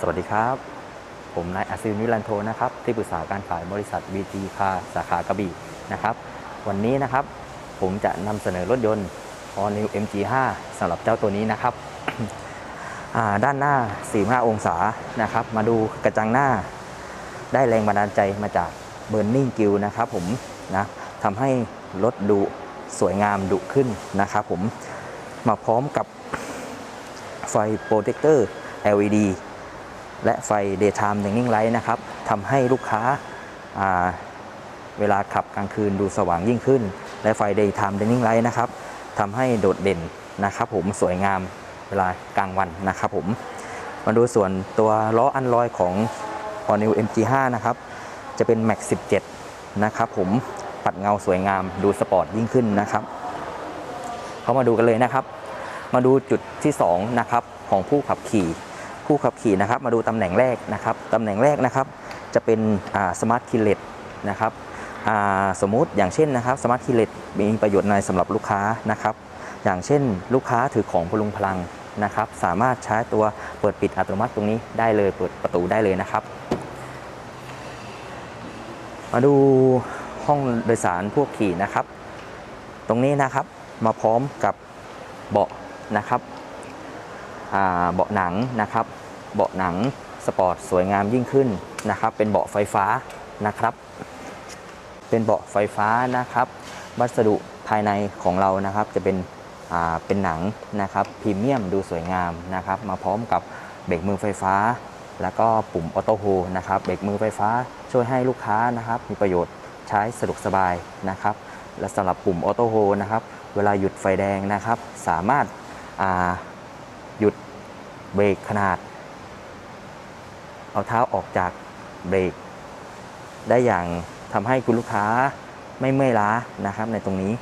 สวัสดีครับ ผมนายอาซิลนิรันโทนะครับ ที่ปรึกษาการขายบริษัท BG คาสาขากระบี่นะครับ วันนี้นะครับผมจะนำเสนอรถยนต์ All New MG5 สำหรับเจ้าตัวนี้นะครับ ด้านหน้า 45 องศานะครับ มาดูกระจังหน้า ได้แรงบันดาลใจมาจาก Burning Gill นะครับผมนะทำให้รถดูสวยงามดุขึ้นนะครับผมมาพร้อมกับไฟโปรเจคเตอร์ LED และไฟ Daytime Running Light นะครับทำให้ลูกค้าาเวลาขับกลางคืนดูสว่างยิ่งขึ้น และไฟ Daytime Running Light นะครับทำให้โดดเด่นนะครับผมสวยงามเวลากลางวันนะครับผมมาดูส่วนตัวล้ออันลอยของ All New MG5 นะครับจะเป็น Max 17 นะครับผมปัดเงาสวยงามดูสปอร์ตยิ่งขึ้นนะครับเข้ามาดูกันเลยนะครับ มาดูจุดที่ 2 นะครับ ของผู้ขับขี่ ผู้ขับขี่นะครับ มาดูตำแหน่งแรกนะครับตำแหน่งแรกนะครับ จะเป็นสมาร์ทคิลเลตนะครับสมมุติอย่างเช่นนะครับสมาร์ทคิลเลตมีประโยชน์ในสำหรับลูกค้านะครับ อย่างเช่น ลูกค้าถือของพลุงพลังนะครับ สามารถใช้ตัวเปิดปิดอัตโนมัติตรงนี้ได้เลยเปิดประตูได้เลยนะครับ มาดูห้องโดยสารพวกขี่นะครับ ตรงนี้นะครับมาพร้อมกับเบาะนะครับเบาะหนังนะครับ เบาะหนังสปอร์ตสวยงามยิ่งขึ้นนะครับ เป็นเบาะไฟฟ้านะครับ เป็นเบาะไฟฟ้านะครับ วัสดุภายในของเรานะครับจะเป็นเป็นหนังนะครับพรีเมียมดูสวยงามนะครับ มาพร้อมกับเบรกมือไฟฟ้า แล้วก็ปุ่มออโต้โฮนะครับเบรกมือไฟฟ้าช่วยให้ลูกค้านะครับ มีประโยชน์ใช้สะดวกสบายนะครับ และสำหรับปุ่มออโต้โฮนะครับ เวลาหยุดไฟแดงนะครับ สามารถาหยุดเบรกขนาด เอาเท้าออกจากเบรก ได้อย่างทำให้คุณลูกค้าไม่เมื่อยล้านะครับในตรงนี้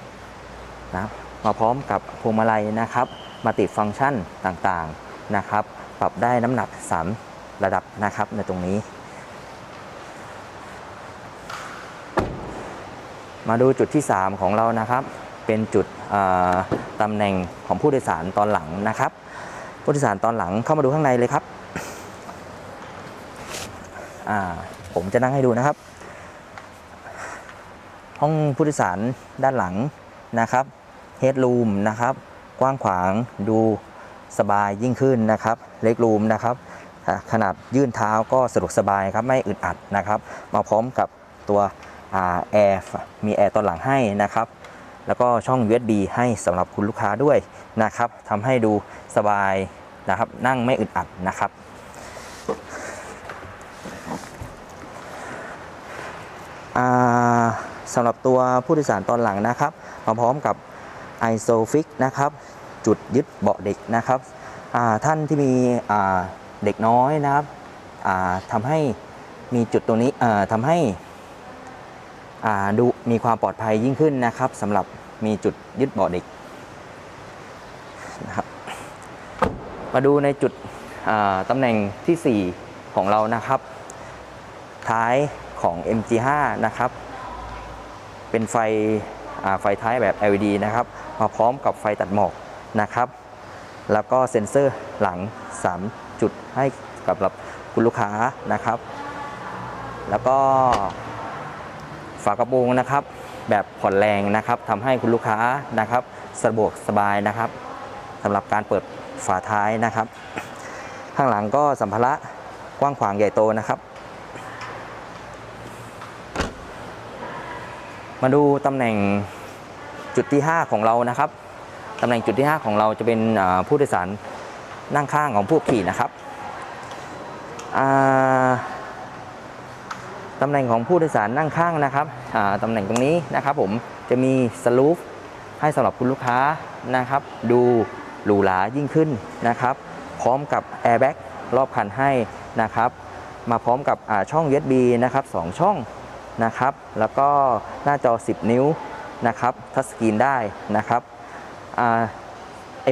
นะครับมาพร้อมกับพวงมาลัยนะครับมาติดฟังก์ชันต่างๆนะครับ ปรับได้น้ำหนัก 3 ระดับนะครับในตรงนี้ มาดูจุดที่ 3 ของเรานะครับ เป็นจุดตำแหน่งของผู้โดยสารตอนหลังนะครับ ผู้โดยสารตอนหลังเข้ามาดูข้างในเลยครับ อ่าผมจะนั่งให้ดูนะครับ ห้องผู้โดยสารด้านหลังนะครับเฮดรูมนะครับ กว้างขวางดูสบายยิ่งขึ้นนะครับเล็กรูมนะครับขนาดยื่นเท้าก็สะดวกสบายครับไม่อึดอัดนะครับ มาพร้อมกับตัวแอร์มีแอร์ตอนหลังให้นะครับ แล้วก็ช่อง USB ให้สำหรับคุณลูกค้าด้วยนะครับทำให้ดูสบายนะครับ นั่งไม่อึดอัดนะครับ อ่า สำหรับตัวผู้โดยสารตอนหลังนะครับ มาพร้อมกับ ISOFIX นะครับ จุดยึดเบาะเด็กนะครับท่านที่มีเด็กน้อยนะครับทำให้มีจุดตรงนี้ทำให้ดูมีความปลอดภัยยิ่งขึ้นนะครับสำหรับมีจุดยึดเบาะเด็กนะครับมาดูในจุดตำแหน่งทีสี่4 ของเรานะครับ ท้ายของ MG5 นะครับ เป็นไฟไฟท้ายแบบ LED นะครับมาพร้อมกับไฟตัดหมอกนะครับ แล้วก็เซ็นเซอร์หลัง 3 จุดให้กับคุณลูกค้านะครับ แล้วก็ฝากระโปรงนะครับ แบบผ่อนแรงนะครับทำให้คุณลูกค้านะครับสะดวกสบายนะครับสำหรับการเปิดฝาท้ายนะครับ ข้างหลังก็สัมภาระกว้างขวางใหญ่โตนะครับ มาดูตำแหน่งจุดที่ 5 ของเรานะครับตำแหน่งจุดที่ 5 ของเราจะเป็นผู้โดยสารนั่งข้างของผู้ขี่นะครับตำแหน่งของผู้โดยสารนั่งข้างนะครับตำแหน่งตรงนี้นะครับ ผมจะมีสลูปให้สำหรับคุณลูกค้านะครับ ดูหรูหรายิ่งขึ้นนะครับ พร้อมกับแอร์แบ็กรอบคันให้นะครับ มาพร้อมกับช่อง USB นะครับสองช่อง นะครับ แล้วก็หน้าจอ 10 นิ้วนะครับทัชสกรีนได้นะครับ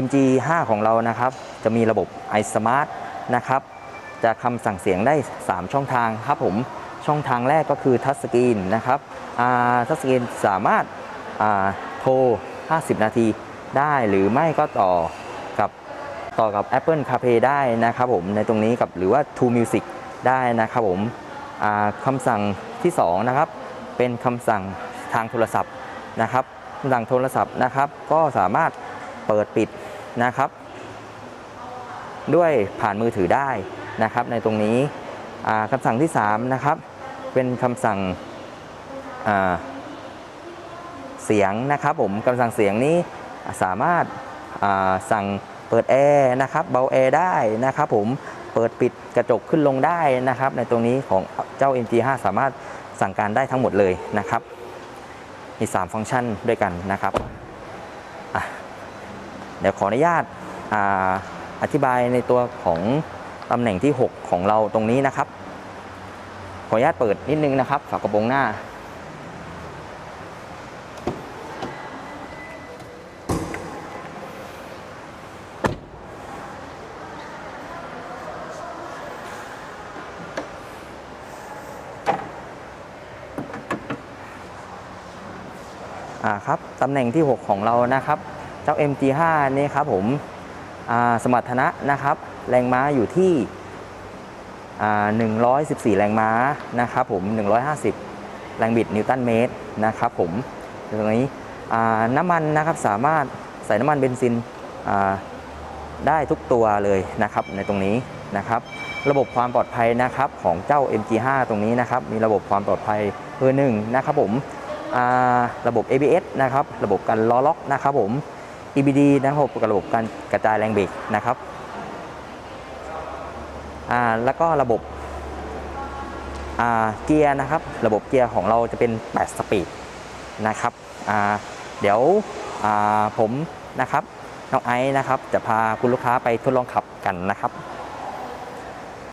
MG5 ของเรานะครับ จะมีระบบ iSmart นะครับ จะคำสั่งเสียงได้ 3 ช่องทางครับผม ช่องทางแรกก็คือทัชสกรีนนะครับทัชสกรีนสามารถาโทร 50 นาทีได้หรือไม่ก็ต่อกับต่อกับ Apple CarPlay ได้นะครับผมในตรงนี้กับหรือว่า True Music ได้นะครับผมคำสั่ง ที่2นะครับเป็นคำสั่งทางโทรศัพท์นะครับคำสั่งโทรศัพท์นะครับ ก็สามารถเปิดปิดนะครับ ด้วยผ่านมือถือได้นะครับ ในตรงนี้อ่าคำสั่งที่3นะครับเป็นคำสั่งเสียงนะครับผมคำสั่งเสียงนี้สามารถสั่งเปิดแอร์นะครับเบาแอร์ได้นะครับผม เปิดปิดกระจกขึ้นลงได้นะครับ ในตรงนี้ของเจ้า MG5 สามารถสั่งการได้ทั้งหมดเลยนะครับ มี 3 ฟังก์ชันด้วยกันนะครับ เดี๋ยวขออนุญาตออธิบายในตัวของตำแหน่งที่ 6 ของเราตรงนี้นะครับ ขออนุญาตเปิดนิดนึงนะครับฝากระโปรงหน้า อ่าครับตำแหน่งที่ 6 ของเรานะครับ เจ้า MG5 นี่ครับผมสมรรถนะนะครับ แรงม้าอยู่ที่อ่า114 แรงม้านะครับผม 150 แรงบิดนิวตันเมตรนะครับผมตรงนี้น้ำมันนะครับสามารถใส่น้ำมันเบนซินได้ทุกตัวเลยนะครับในตรงนี้นะครับ ระบบความปลอดภัยนะครับของเจ้า MG5 ตรงนี้นะครับ มีระบบความปลอดภัยเบอร์หนึ่งนะครับผม ระบบ ABS นะครับระบบการล้อล็อกนะครับผม EBD นะครับกับระบบการกระจายแรงเบรกนะครับแล้วก็ระบบเกียร์นะครับ ระบบเกียร์ของเราจะเป็น 8 สปีดนะครับเดี๋ยวผมนะครับน้องไอซ์นะครับจะพาคุณลูกค้าไปทดลองขับกันนะครับ